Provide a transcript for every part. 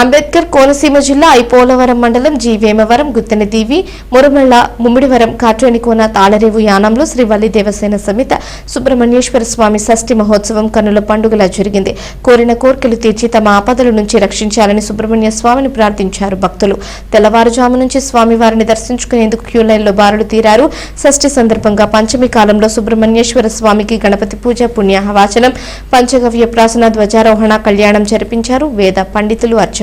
అంబేద్కర్ కోనసీమ జిల్లా ఐపోలవరం మండలం జి వేమవరం గుత్తెన దీవి మురమళ్ళ ముమ్మిడివరం కాట్రేనికోన తాళరేవు యానంలో శ్రీవల్లి దేవసేన సమేత సుబ్రహ్మణ్యేశ్వర స్వామి షష్ఠి మహోత్సవం కన్నుల పండుగలా జరిగింది. కోరిన కోర్కెలు తీర్చి తమ ఆపదల నుంచి రక్షించాలని సుబ్రహ్మణ్య స్వామిని ప్రార్థించారు భక్తులు. తెల్లవారుజాము నుంచి స్వామివారిని దర్శించుకునేందుకు క్యూ లైన్లో బారులు తీరారు. షష్ఠి సందర్భంగా పంచమి కాలంలో సుబ్రహ్మణ్యేశ్వర స్వామికి గణపతి పూజ పుణ్యాహవాచనం పంచగవ్య ప్రాసన ధ్వజారోహణ కళ్యాణం జరిపించారు వేద పండితులు అర్చకులు.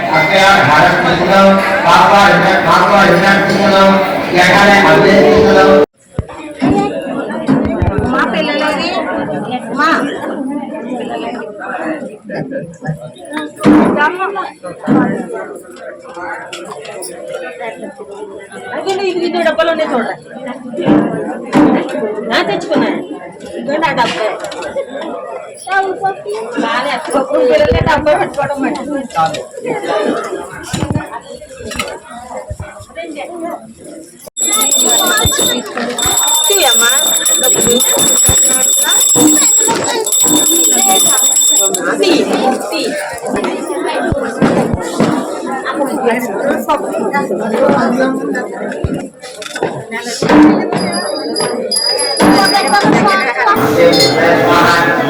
శివాయ నమః హలో నమస్కారం సమర్పయామి భగవాన్ నేనందుకోండి పారంపరణ బ్రహ్మాకృష్ణలో పారాయణండి పారాయణ విష్ణుకృష్ణలో నేనుగాండి అపౌష్ణాన్ అక్షయాన్ భారతకృష్ణలో పాపా పాపా వినాకృష్ణలో ఎక్కడ అదే కృష్ణలో మా పిల్లలది మా అదే ఇది ఇది డబ్బాలు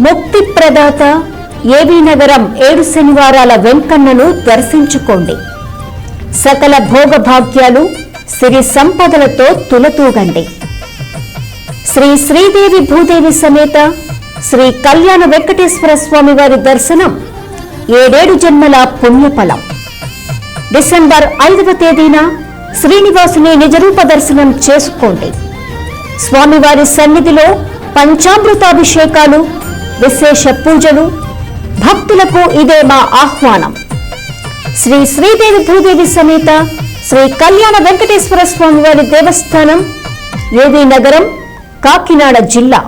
ముక్తి ప్రదాత ఏవి నగరం ఏడు శనివారాల వెంకన్నను దర్శించుకోండి. సకల భోగభాగ్యాలు సిరి సంపదలతో తులతూగండి. శ్రీ శ్రీదేవి భూదేవి సమేత శ్రీ కళ్యాణ వెంకటేశ్వర స్వామి వారి దర్శనం ఏడేడు జన్మల పుణ్యఫలం. డిసెంబర్ ఐదవ తేదీన శ్రీనివాసుని నిజరూప దర్శనం చేసుకోండి. స్వామివారి సన్నిధిలో పంచామృతాభిషేకాలు విశేష పూజలు భక్తులకు ఇదే మా ఆహ్వానం. శ్రీ శ్రీదేవి భూదేవి సమేత శ్రీ కళ్యాణ వెంకటేశ్వర స్వామివారి దేవస్థానం ఏవి నగరం కాకినాడ జిల్లా.